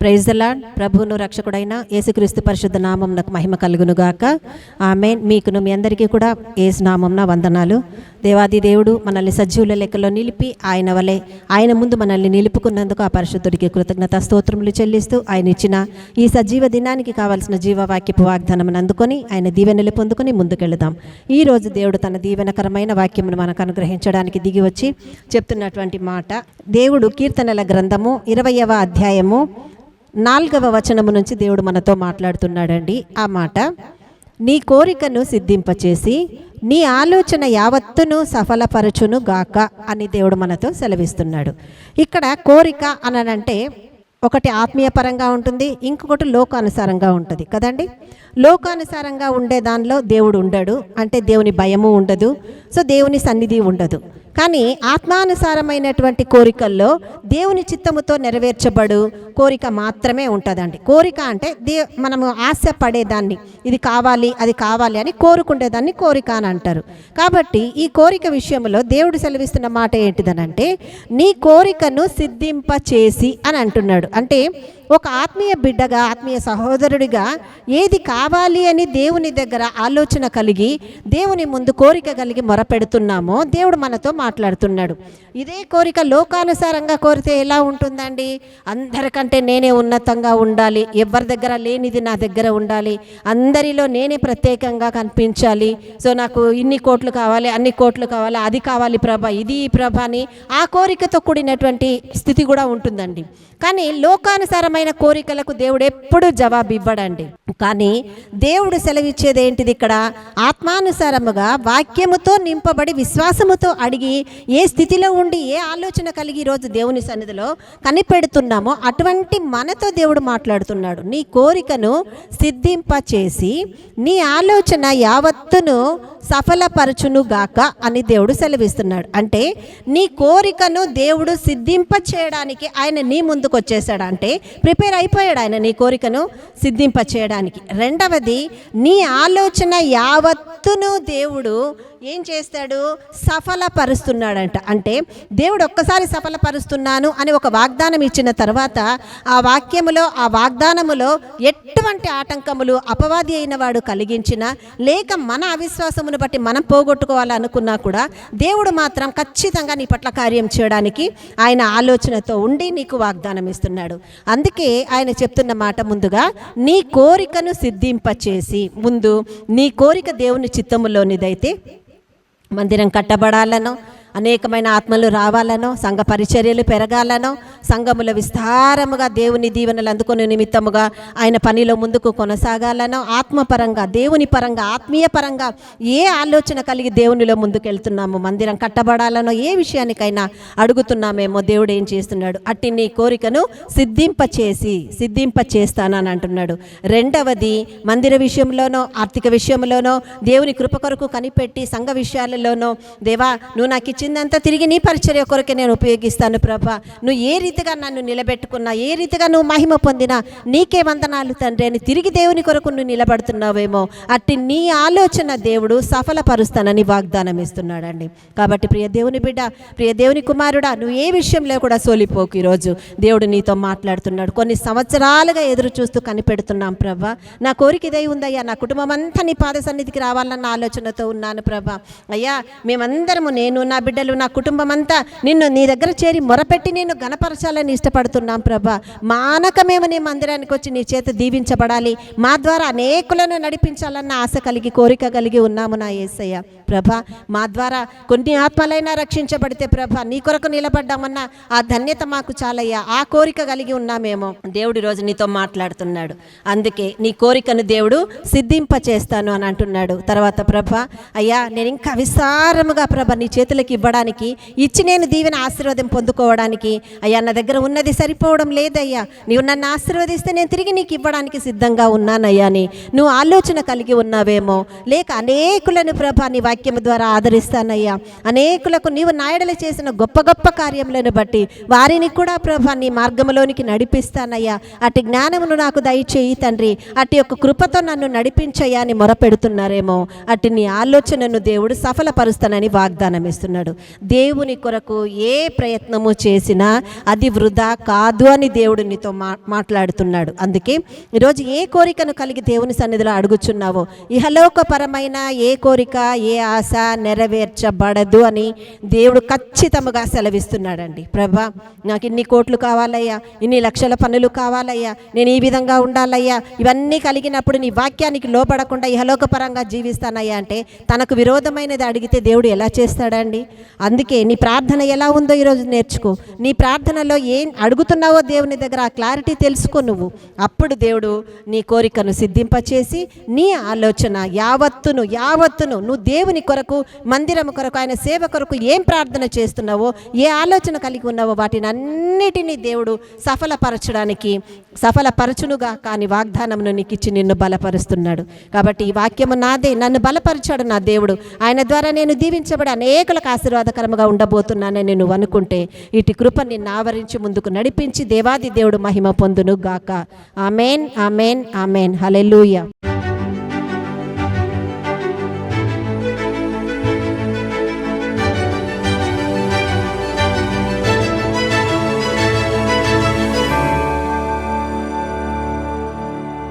Praise lord ప్రభువును రక్షకుడైన యేసుక్రీస్తు పరిశుద్ధ నామంనకు మహిమ కలుగును గాక ఆమె మీకును మీ అందరికీ కూడా ఏసు నామంన వందనాలు. దేవాది దేవుడు మనల్ని సజీవుల లెక్కలో నిలిపి ఆయన వలె ఆయన ముందు మనల్ని నిలుపుకున్నందుకు ఆ పరిశుద్ధుడికి కృతజ్ఞత స్తోత్రములు చెల్లిస్తూ ఆయన ఇచ్చిన ఈ సజీవ దినానికి కావాల్సిన జీవవాక్యపు వాగ్దానం అందుకొని ఆయన దీవెనలు పొందుకొని ముందుకెళదాం. ఈ రోజు దేవుడు తన దీవెనకరమైన వాక్యమును మనకు అనుగ్రహించడానికి దిగి వచ్చి చెప్తున్నటువంటి మాట దేవుడు కీర్తనల గ్రంథము ఇరవయవ అధ్యాయము నాలుగవ వచనము నుంచి దేవుడు మనతో మాట్లాడుతున్నాడండి. ఆ మాట నీ కోరికను సిద్ధింపచేసి నీ ఆలోచన యావత్తును సఫలపరచును గాక అని దేవుడు మనతో సెలవిస్తున్నాడు. ఇక్కడ కోరిక అననంటే ఒకటి ఆత్మీయ పరంగా ఉంటుంది ఇంకొకటి లోకానుసారంగా ఉంటుంది. కదండి? లోకానుసారంగా ఉండే దానిలో దేవుడు ఉండడు. అంటే దేవుని భయము ఉండదు. సో దేవుని సన్నిధి ఉండదు. కానీ ఆత్మానుసారమైనటువంటి కోరికల్లో దేవుని చిత్తముతో నెరవేర్చబడు కోరిక మాత్రమే ఉంటుందండి. కోరిక అంటే దే మనము ఆశ పడేదాన్ని ఇది కావాలి అది కావాలి అని కోరుకునేదాన్ని కోరిక అని అంటారు. కాబట్టి ఈ కోరిక విషయంలో దేవుడు సెలవిస్తున్న మాట ఏంటిదనంటే నీ కోరికను సిద్ధింప చేసి అని అంటున్నాడు. అంటే ఒక ఆత్మీయ బిడ్డగా ఆత్మీయ సహోదరుడిగా ఏది కావాలి అని దేవుని దగ్గర ఆలోచన కలిగి దేవుని ముందు కోరిక కలిగి మొరపెడుతున్నామో దేవుడు మనతో మాట్లాడుతున్నాడు. ఇదే కోరిక లోకానుసారంగా కోరితే ఎలా ఉంటుందండి? అందరికంటే నేనే ఉన్నతంగా ఉండాలి ఎవరి దగ్గర లేనిది నా దగ్గర ఉండాలి అందరిలో నేనే ప్రత్యేకంగా కనిపించాలి. సో నాకు ఇన్ని కోట్లు కావాలి అన్ని కోట్లు కావాలి అది కావాలి ప్రభ ఇది ప్రభ అని ఆ కోరికతో కూడినటువంటి స్థితి కూడా ఉంటుందండి. కానీ లోకానుసారమైన కోరికలకు దేవుడు ఎప్పుడు జవాబు ఇవ్వడండి కానీ దేవుడు సెలవిచ్చేది ఏంటిది ఇక్కడ? ఆత్మానుసారముగా వాక్యముతో నింపబడి విశ్వాసముతో అడిగి ఏ స్థితిలో ఉండి ఏ ఆలోచన కలిగి ఈరోజు దేవుని సన్నిధిలో కనిపెడుతున్నామో అటువంటి మనతో దేవుడు మాట్లాడుతున్నాడు. నీ కోరికను సిద్ధింప చేసి నీ ఆలోచన యావత్తును సఫలపరచును గాక అని దేవుడు సెలవిస్తున్నాడు. అంటే నీ కోరికను దేవుడు సిద్ధింప చేయడానికి ఆయన నీ ముందుకు వచ్చేసాడు అంటే ప్రిపేర్ అయిపోయాడు ఆయన నీ కోరికను సిద్ధింప చేయడానికి రెండవది నీ ఆలోచన యావత్తును దేవుడు ఏం చేస్తాడు? సఫలపరుస్తున్నాడంట. అంటే దేవుడు ఒక్కసారి సఫలపరుస్తున్నాను అని ఒక వాగ్దానం ఇచ్చిన తర్వాత ఆ వాక్యములో ఆ వాగ్దానములో ఎటువంటి ఆటంకములు అపవాది అయిన వాడు కలిగించిన లేక మన అవిశ్వాసమును బట్టి మనం పోగొట్టుకోవాలనుకున్నా కూడా దేవుడు మాత్రం ఖచ్చితంగా నీ పట్ల కార్యం చేయడానికి ఆయన ఆలోచనతో ఉండి నీకు వాగ్దానం ఇస్తున్నాడు. అందుకే ఆయన చెప్తున్న మాట ముందుగా నీ కోరికను సిద్ధింపచేసి ముందు నీ కోరిక దేవుని చిత్తములోనిదైతే మందిరం కట్టబడాలను అనేకమైన ఆత్మలు రావాలనో సంఘ పరిచర్యలు పెరగాలనో సంఘముల విస్తారముగా దేవుని దీవెనలు అందుకునే నిమిత్తముగా ఆయన పనిలో ముందుకు కొనసాగాలనో ఆత్మపరంగా దేవుని పరంగా ఆత్మీయ పరంగా ఏ ఆలోచన కలిగి దేవునిలో ముందుకెళ్తున్నాము మందిరం కట్టబడాలనో ఏ విషయానికైనా అడుగుతున్నామేమో దేవుడు ఏం చేస్తున్నాడు? అట్టి నీ కోరికను సిద్ధింప చేసి సిద్ధింప చేస్తానని అంటున్నాడు. రెండవది మందిర విషయంలోనో ఆర్థిక విషయంలోనో దేవుని కృప కొరకు కనిపెట్టి సంఘ విషయాలలోనో దేవా నువ్వు నాకు వచ్చిందంతా తిరిగి నీ పరిచర్య కొరకే నేను ఉపయోగిస్తాను ప్రభా. నువ్వు ఏ రీతిగా నన్ను నిలబెట్టుకున్నా ఏ రీతిగా నువ్వు మహిమ పొందినా నీకే వందనాలు తండ్రి అని తిరిగి దేవుని కొరకు నువ్వు నిలబడుతున్నావేమో. అట్టి నీ ఆలోచన దేవుడు సఫలపరుస్తానని వాగ్దానం ఇస్తున్నాడండి. కాబట్టి ప్రియ దేవుని బిడ్డ ప్రియ దేవుని కుమారుడా నువ్వు ఏ విషయంలో కూడా సోలిపోకు ఈరోజు. దేవుడు నీతో మాట్లాడుతున్నాడు. కొన్ని సంవత్సరాలుగా ఎదురు చూస్తూ కనిపెడుతున్నాం ప్రభా. నా కోరిక ఇదే ఉందయ్యా. నా కుటుంబం అంతా నీ పాద సన్నిధికి రావాలన్న ఆలోచనతో ఉన్నాను ప్రభా. అయ్యా మేమందరము నేను నా బిడ్డలు నా కుటుంబం అంతా నిన్ను నీ దగ్గర చేరి మొరపెట్టి నేను గణపరచాలని ఇష్టపడుతున్నాం ప్రభా. మానక మేము నీ మందిరానికి వచ్చి నీ చేత దీవించబడాలి. మా ద్వారా అనేకులను నడిపించాలన్న ఆశ కలిగి కోరిక కలిగి ఉన్నాము నా యేసయ్య ప్రభా. మా ద్వారా కొన్ని ఆత్మలైనా రక్షించబడితే ప్రభా నీ కొరకు నిలబడ్డామన్న ఆ ధన్యత మాకు చాలయ్యా. ఆ కోరిక కలిగి ఉన్నామేమో. దేవుడు రోజు నీతో మాట్లాడుతున్నాడు. అందుకే నీ కోరికను దేవుడు సిద్ధింప చేస్తాను అని అంటున్నాడు. తర్వాత ప్రభ అయ్యా నేను ఇంకా విస్తారముగా ప్రభ నీ చేతులకు ఇవ్వడానికి ఇచ్చి నేను దీవెన ఆశీర్వాదం పొందుకోవడానికి అయ్యా నా దగ్గర ఉన్నది సరిపోవడం లేదయ్యా. నీవు నన్ను ఆశీర్వదిస్తే నేను తిరిగి నీకు ఇవ్వడానికి సిద్ధంగా ఉన్నానయ్యా అని నువ్వు ఆలోచన కలిగి ఉన్నావేమో. లేక అనేకులను ప్రభ నీ వాక్య వాక్యం ద్వారా ఆదరిస్తానయ్యా. అనేకులకు నీవు నాయడలు చేసిన గొప్ప గొప్ప కార్యములను బట్టి వారిని కూడా ప్రభా నీ మార్గంలోనికి నడిపిస్తానయ్యా. అటు జ్ఞానమును నాకు దయచేయి తండ్రి. అటు యొక్క కృపతో నన్ను నడిపించయ్యా అని మొరపెడుతున్నారేమో. అటు నీ ఆలోచనను దేవుడు సఫలపరుస్తానని వాగ్దానం ఇస్తున్నాడు. దేవుని కొరకు ఏ ప్రయత్నము చేసినా అది వృధా కాదు అని దేవుడు నీతో మా మాట్లాడుతున్నాడు. అందుకే ఈరోజు ఏ కోరికను కలిగి దేవుని సన్నిధిలో అడుగుచున్నావో ఇహలోకపరమైన ఏ కోరిక ఏ ఆశ నెరవేర్చబడదు అని దేవుడు ఖచ్చితంగా సెలవిస్తున్నాడండి. ప్రభా నాకు ఇన్ని కోట్లు కావాలయ్యా ఇన్ని లక్షల పనులు కావాలయ్యా నేను ఈ విధంగా ఉండాలయ్యా ఇవన్నీ కలిగినప్పుడు నీ వాక్యానికి లోపడకుండా ఇహలోకపరంగా జీవిస్తానయ్యా అంటే తనకు విరోధమైనది అడిగితే దేవుడు ఎలా చేస్తాడండి? అందుకే నీ ప్రార్థన ఎలా ఉందో ఈరోజు నేర్చుకో. నీ ప్రార్థనలో ఏం అడుగుతున్నావో దేవుని దగ్గర ఆ క్లారిటీ తెలుసుకో నువ్వు. అప్పుడు దేవుడు నీ కోరికను సిద్ధింపచేసి నీ ఆలోచన యావత్తును యావత్తును నువ్వు దేవుని కొరకు మందిరం కొరకు ఆయన సేవ కొరకు ఏం ప్రార్థన చేస్తున్నావో ఏ ఆలోచన కలిగి ఉన్నావో వాటిని అన్నిటినీ దేవుడు సఫలపరచడానికి సఫలపరచునుగా కాని వాగ్దానమును నీకు ఇచ్చి నిన్ను బలపరుస్తున్నాడు. కాబట్టి ఈ వాక్యము నాదే నన్ను బలపరిచాడు నా దేవుడు. ఆయన ద్వారా నేను దీవించబడి అనేకులకు ఆశీర్వాదకరముగా ఉండబోతున్నానని నేను అనుకుంటే ఇటు కృప నిన్ను ఆవరించి ముందుకు నడిపించి దేవాది దేవుడు మహిమ పొందును గాక ఆమెన్ ఆమెన్ ఆమెన్. హలెలూయ